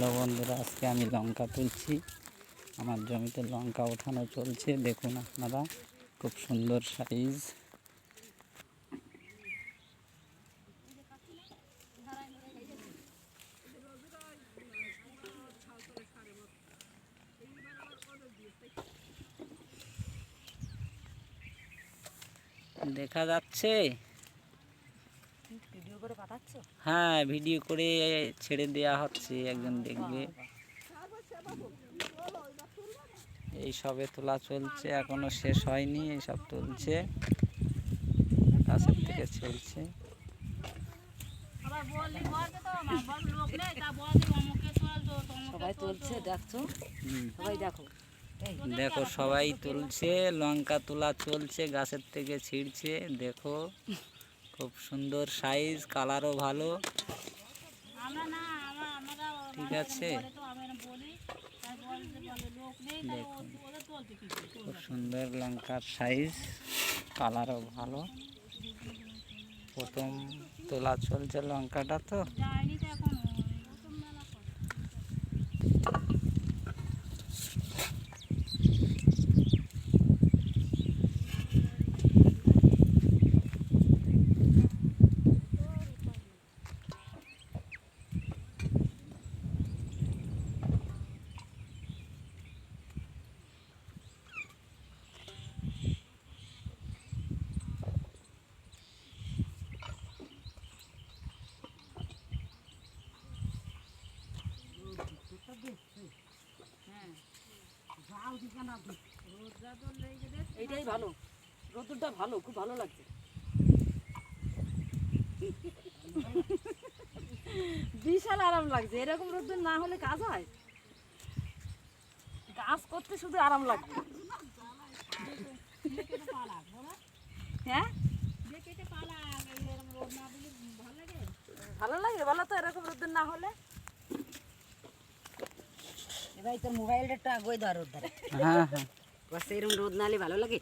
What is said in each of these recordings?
Hello বন্ধুরা, আজকে আমি লঙ্কা তুলছি। আমার জমিতে লঙ্কা ওঠানো চলছে, দেখুন আপনারা, খুব সুন্দর সাইজ দেখা যাচ্ছে? করে পাঠাচ্ছ? হ্যাঁ ভিডিও করে ছেড়ে দেয়া হচ্ছে একজন দেখবে। এই সবে তোলা চলছে এখনও শেষ হয়নি এইসব তুলছে। গাছের থেকে ছেড়ছে সবাই তুলছে দেখছ? সবাই দেখো। দেখো সবাই তুলছে লঙ্কা তোলা চলছে গাছের থেকে ছিঁড়ছে দেখো। খুব সুন্দর সাইজ কালারও ভালো। ঠিক আছে। দেখুন। খুব সুন্দর লঙ্কার সাইজ কালারও ভালো। প্রথম তোলা চলছে লঙ্কাটা তো। এইটাই ভালো। রোদ্দুরটা ভালো, খুব ভালো লাগছে। বিশাল আরাম লাগছে। এরকম রোদ্দুর না হলে কাজ হয়? কাজ করতে শুধু আরাম লাগবে। হ্যাঁ? ভালো লাগে বলো তো এরকম রোদ্দুর না হলে? এবার তোর মোবাইলটা একটু আগে ধর রোদ ধরে হ্যাঁ হ্যাঁ। বাস এরকম রোদ নালে ভালো লাগে?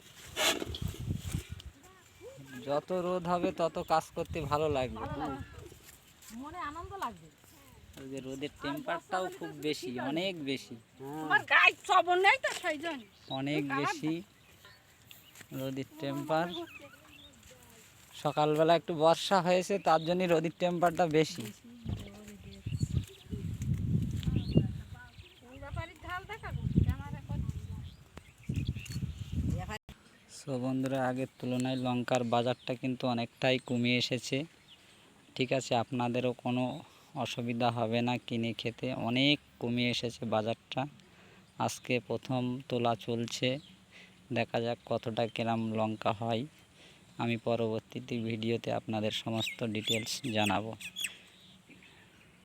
যত রোদ হবে তত কাজ করতে ভালো লাগবে। মনে আনন্দ লাগবে। যে রোদের টেম্পারটাও খুব বেশি অনেক বেশি। তোমার গায়ে সবর নেই তো সেই জন্য? অনেক বেশি রোদের টেম্পার সকালবেলা একটু বর্ষা হয়েছে তার জন্য রোদের টেম্পারটা বেশি। সো বন্ধুরা, আগের তুলনায় লঙ্কার বাজারটা কিন্তু অনেকটাই কমে এসেছে। ঠিক আছে, আপনাদেরও কোনো অসুবিধা হবে না কিনে খেতে। অনেক কমে এসেছে বাজারটা। আজকে প্রথম তোলা চলছে। দেখা যাক কতটা কিরাম লঙ্কা হয়। আমি পরবর্তীতে ভিডিওতে আপনাদের সমস্ত ডিটেলস জানাব।